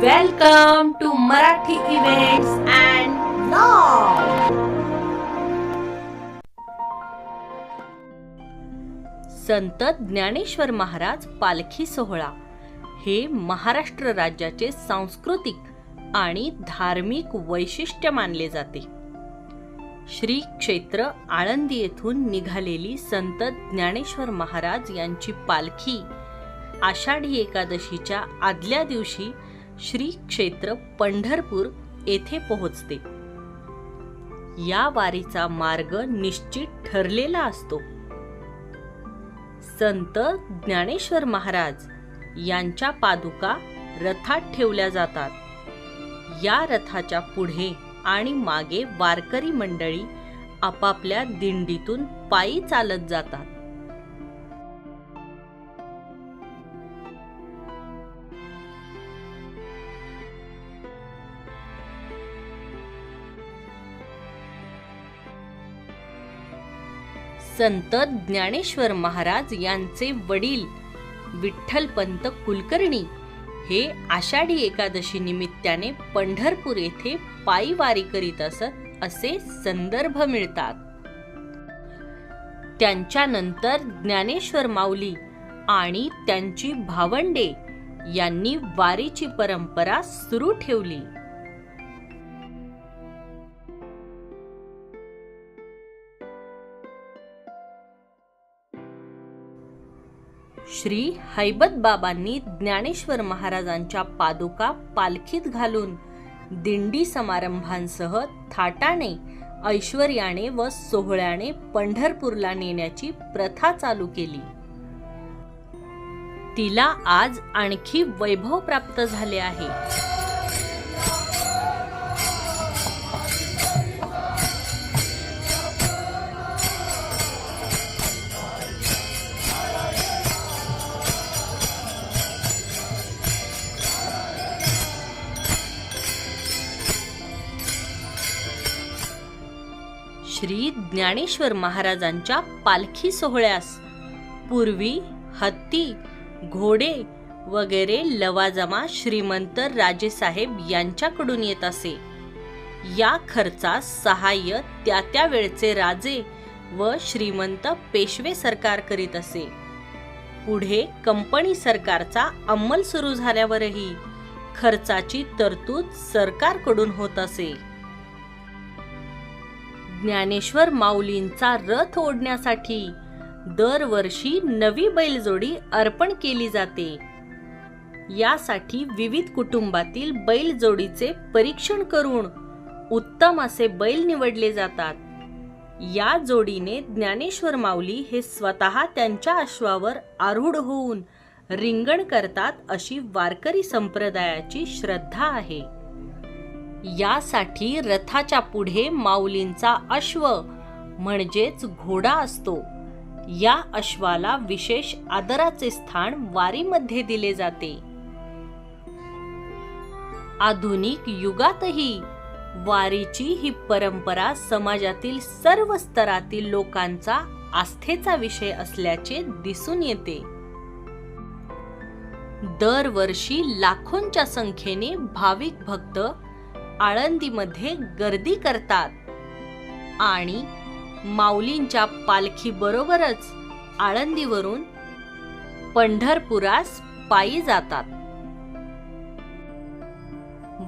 Welcome to Marathi events and Sant Dnyaneshwar Maharaj पालखी सोहळा हे महाराष्ट्र राज्याचे सांस्कृतिक आणि धार्मिक वैशिष्ट्य मानले जाते. श्री क्षेत्र आळंदी येथून निघालेली संत ज्ञानेश्वर महाराज यांची पालखी आषाढी एकादशीच्या आदल्या दिवशी श्री क्षेत्र पंढरपूर येथे पोहोचते. या वारीचा मार्ग निश्चित ठरलेला असतो. संत ज्ञानेश्वर महाराज यांच्या पादुका रथात ठेवल्या जातात. या रथाच्या पुढे आणि मागे वारकरी मंडळी आपापल्या दिंडीतून पायी चालत जातात. संत ज्ञानेश्वर महाराज यांचे वडील विठ्ठलपंत कुलकर्णी हे आषाढी एकादशी निमित्ताने पंढरपूर येथे पायी वारी करीत असत असे संदर्भ मिळतात. त्यांच्यानंतर ज्ञानेश्वर माऊली आणि त्यांची भावंडे यांनी वारीची परंपरा सुरू ठेवली. श्री हैबत बाबांनी ज्ञानेश्वर महाराजांच्या पादुका पालखीत घालून दिंडी समारंभांसह थाटाने ऐश्वर्याने व सोहळ्याने पंढरपूरला नेण्याची प्रथा चालू केली. तिला आज आणखी वैभव प्राप्त झाले आहे. श्री ज्ञानेश्वर महाराजांच्या पालखी सोहळ्यास. पूर्वी हत्ती घोडे वगैरे लवाजमा श्रीमंत राजेसाहेब यांच्याकडून येत असे. या खर्चास सहाय्य त्या त्या वेळचे राजे व श्रीमंत पेशवे सरकार करीत असे. पुढे कंपनी सरकारचा अंमल सुरू झाल्यावरही खर्चाची तरतूद सरकारकडून होत असे. ज्ञानेश्वर माऊलींचा रथ ओढण्यासाठी दरवर्षी नवी बैलजोडी अर्पण केली जाते. यासाठी विविध कुटुंबातील बैलजोडीचे परीक्षण करून उत्तम असे बैल निवडले जातात. या जोडीने ज्ञानेश्वर माऊली हे स्वतः त्यांच्या अश्वावर आरूढ होऊन रिंगण करतात अशी वारकरी संप्रदायाची श्रद्धा आहे. यासाठी रथाच्या पुढे माऊलींचा अश्व म्हणजेच घोडा असतो. या अश्वाला विशेष आदराचे स्थान वारीमध्ये दिले जाते. आधुनिक युगातही वारीची ही परंपरा समाजातील सर्व स्तरातील लोकांचा आस्थेचा विषय असल्याचे दिसून येते. दरवर्षी लाखोंच्या संख्येने भाविक भक्त आळंदीमध्ये गर्दी करतात. आणि माऊलींच्या पालखी बरोबरच आळंदीवरून पंढरपुरास पायी जातात.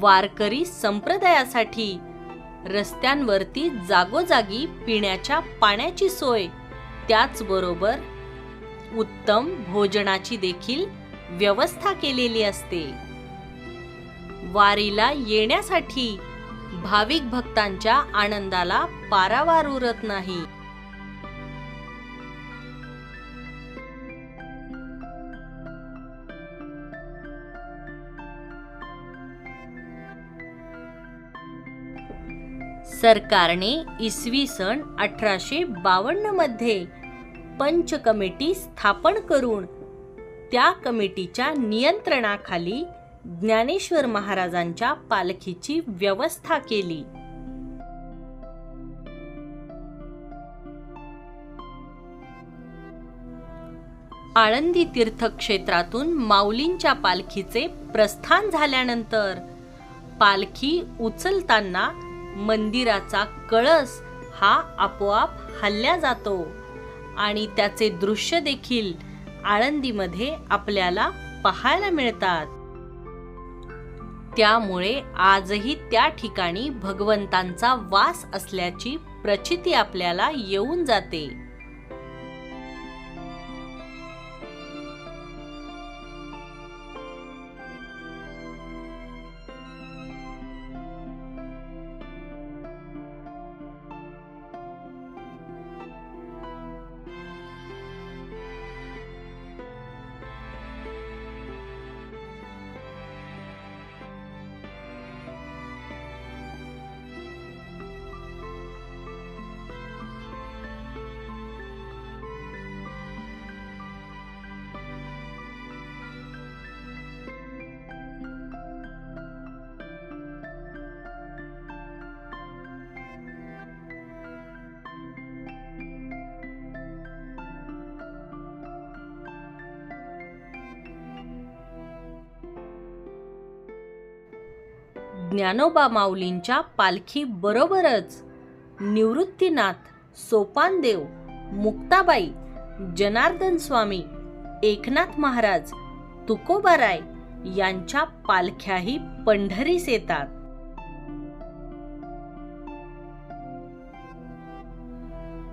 वारकरी संप्रदायासाठी रस्त्यांवरती जागोजागी पिण्याच्या पाण्याची सोय त्याचबरोबर उत्तम भोजनाची देखील व्यवस्था केलेली असते. वारीला येण्यासाठी. भाविक भक्तांच्या आनंदाला पारावार उरत नाही. सरकारने इसवी सन अठराशे बावन्नमध्ये पंच कमिटी स्थापन करून त्या कमिटीच्या नियंत्रणाखाली ज्ञानेश्वर महाराजांच्या पालखीची व्यवस्था केली. आळंदी तीर्थक्षेत्रातून माऊलींच्या पालखीचे प्रस्थान झाल्यानंतर पालखी उचलताना मंदिराचा कळस हा आपोआप हल्ल्या जातो आणि त्याचे दृश्य देखील आळंदीमध्ये आपल्याला पाहायला मिळतात. त्यामुळे आजही त्या ठिकाणी भगवंतांचा वास असल्याची प्रचिती आपल्याला येऊन जाते. ज्ञानोबा माऊलींच्या पालखी बरोबरच. निवृत्तीनाथ सोपानदेव मुक्ताबाई जनार्दन स्वामी एकनाथ महाराज तुकोबाराय यांच्या पालख्याही पंढरीस येतात.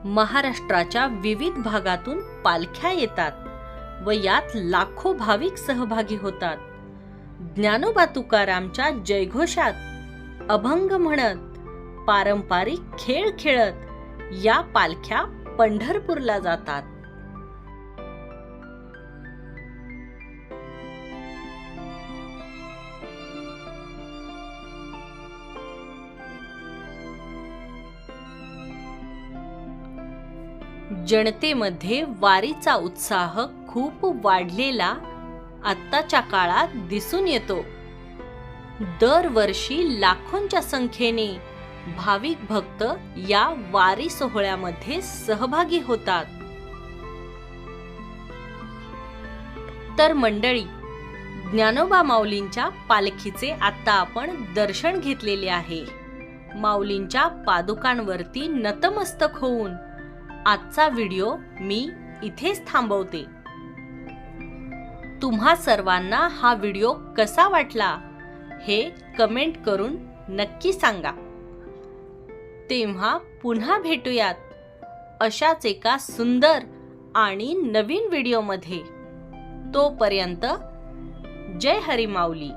महाराष्ट्राच्या विविध भागातून पालख्या येतात व यात लाखो भाविक सहभागी होतात. ज्ञानोबा तुकारामच्या जयघोषात अभंग म्हणत पारंपरिक खेळ खेळत या पालख्या पंढरपूरला जातात. जनतेमध्ये वारीचा उत्साह खूप वाढलेला आत्ताच्या काळात दिसून येतो. दरवर्षी लाखोंच्या संख्येने भाविक भक्त या वारी सोहळ्यामध्ये सहभागी होतात. तर मंडळी ज्ञानोबा माऊलींच्या पालखीचे आता आपण दर्शन घेतलेले आहे. माऊलींच्या पादुकांवरती नतमस्तक होऊन आजचा व्हिडिओ मी इथेच थांबवते. तुम्हा सर्वांना हा व्हिडिओ कसा वाटला हे कमेंट करून नक्की सांगा. तेव्हा पुन्हा भेटूयात अशाच एका सुंदर आणि नवीन व्हिडिओमध्ये. तोपर्यंत जय हरी माऊली.